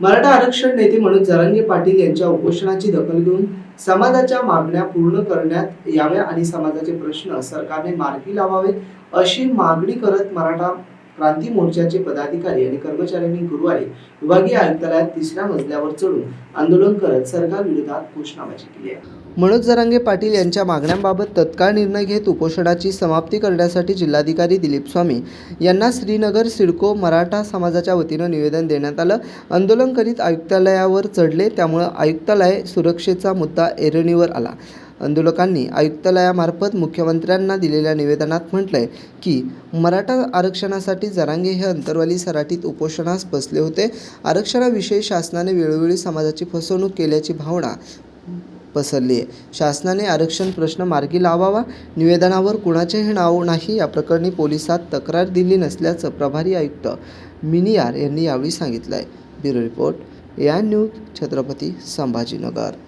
मराठा आरक्षण नेते म्हणून जरांगे पाटील यांच्या उपोषणाची दखल घेऊन समाजाच्या मागण्या पूर्ण करण्यात याव्या आणि समाजाचे प्रश्न सरकारने मार्गी लावावेत अशी मागणी करत मराठा क्रांती मोर्चाचे पदाधिकारी आणि कर्मचाऱ्यांनी गुरुवारी विभागीय आयुक्तालयात तिसऱ्या मजल्यावर चढून आंदोलन करत सरकार विरोधात घोषणाबाजी केली आहे. मनोज जरांगे पाटील यांच्या मागण्यांबाबत तत्काळ निर्णय घेत उपोषणाची समाप्ती करण्यासाठी जिल्हाधिकारी दिलीप स्वामी यांना श्रीनगर सिडको मराठा समाजाच्या वतीनं निवेदन देण्यात आलं. आंदोलन करीत आयुक्तालयावर चढले त्यामुळं आयुक्तालय सुरक्षेचा मुद्दा ऐरणीवर आला. आंदोलकांनी आयुक्तालयामार्फत मुख्यमंत्र्यांना दिलेल्या निवेदनात म्हटलं आहे की मराठा आरक्षणासाठी जरांगे हे अंतरवाली सराटीत उपोषणास बसले होते. आरक्षणाविषयी शासनाने वेळोवेळी समाजाची फसवणूक केल्याची भावना पसरली आहे. शासनाने आरक्षण प्रश्न मार्गी लावावा. निवेदनावर कुणाचेही नाव नाही. या प्रकरणी पोलिसात तक्रार दिली नसल्याचं प्रभारी आयुक्त मिनियार यांनी यावेळी सांगितलं आहे ब्युरो रिपोर्ट या न्यूज छत्रपती संभाजीनगर.